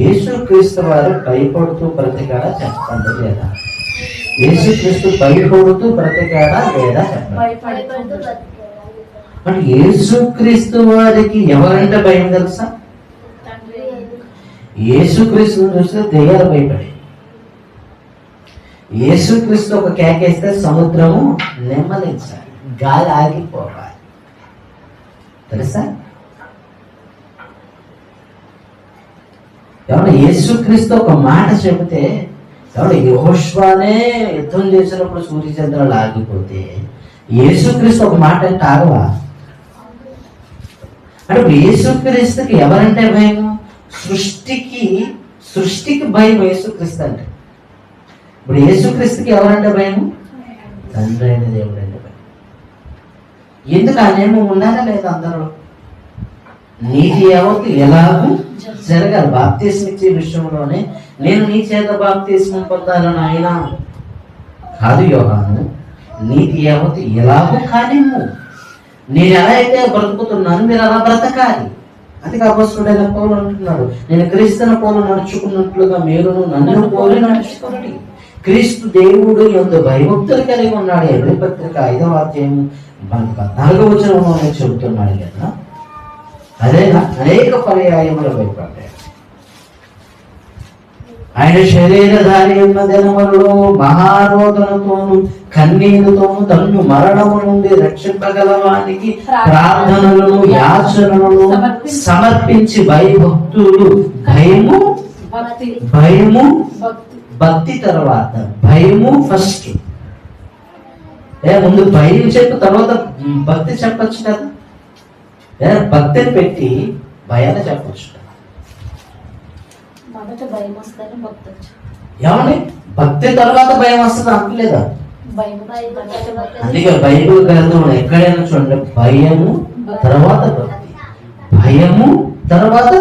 యేసుక్రీస్తు వారు భయపడుతూ బ్రతికాడా చెప్పండి లేదా? యేసుక్రీస్తు భయపడుతూ బ్రతికాడా లేదా చెప్పండి. అంటే యేసుక్రీస్తు వారికి ఎవరంటే భయం తెలుసా? యేసుక్రీస్తుని చూస్తే దెయ్యాలు భయపడి యేసుక్రీస్తు ఒక కేకేస్తే సముద్రము నెమ్మదించాలి గాలి ఆగిపోవాలి. తెలుసా ఎవరు యేసుక్రీస్తు ఒక మాట చెబితే ఎవరు యహోష్వానే యుద్ధం చేసినప్పుడు సూర్యచంద్రాలు ఆగిపోతే యేసుక్రీస్తు ఒక మాట అంటే ఆగవా అంటే ఇప్పుడు యేసుక్రీస్తుకి ఎవరంటే భయం? సృష్టికి సృష్టికి భయం యేసుక్రీస్తు అంటే. ఇప్పుడు యేసుక్రీస్తుకి ఎవరంటే భయం? తండ్రి అయిన దేవుడు అంటే భయం. ఎందుకు ఆ నియమం ఉన్నారా లేదా అందరూ? నీతి యావత్తు ఎలాగూ జరగాలి. బాప్తీసం ఇచ్చే విషయంలోనే నేను నీ చేత బాప్తీసం పొందాలని ఆయన కాదు యోగాను నీతి యావత్తు ఎలాగూ కానిమ్ము నేను ఎలా అయితే బ్రతుకుతున్నాను మీరు అలా బ్రతకాలి. అది అపస్తుడైన పౌలు అంటున్నాడు. నేను క్రీస్తున పౌలు నడుచుకున్నట్లుగా మీరును నన్ను పోలి నడుచుకోండి క్రీస్తు దేవుడు ఎందు భయభక్తులు కలిగి ఉన్నాడు. ఎవరి పత్రిక ఐదవ అధ్యాయం పద్నాలుగో వచనంలోనే చెబుతున్నాడు కదా. అదే అనేక పర్యాయములు భయపడ్డాడు ఆయన శరీరధారి ఉన్న దినములలో మహారోదనతోను కన్నీరుతోను తన్ను మరణము నుండి రక్షింపగలవానికి ప్రార్థనలను యాచనలను సమర్పించి భయభక్తులు భయము భయము భక్తి భక్తి తర్వాత భయము ఫస్ట్ ఏ ముందు భయం చెప్పు తర్వాత భక్తి చెప్పచ్చు కదా? ఏ భక్తిని పెట్టి భయాన్ని చెప్పొచ్చు. కదా మొదట భయం వస్తుంది భక్తి వచ్చి. ఏమండి? భక్తి తర్వాత భయం వస్తుంది అంటలేదా. అందుకే బైబిల్ గ్రంథంలో ఎక్కడైనా చూడండి భయము తర్వాత భక్తి. భయము తర్వాత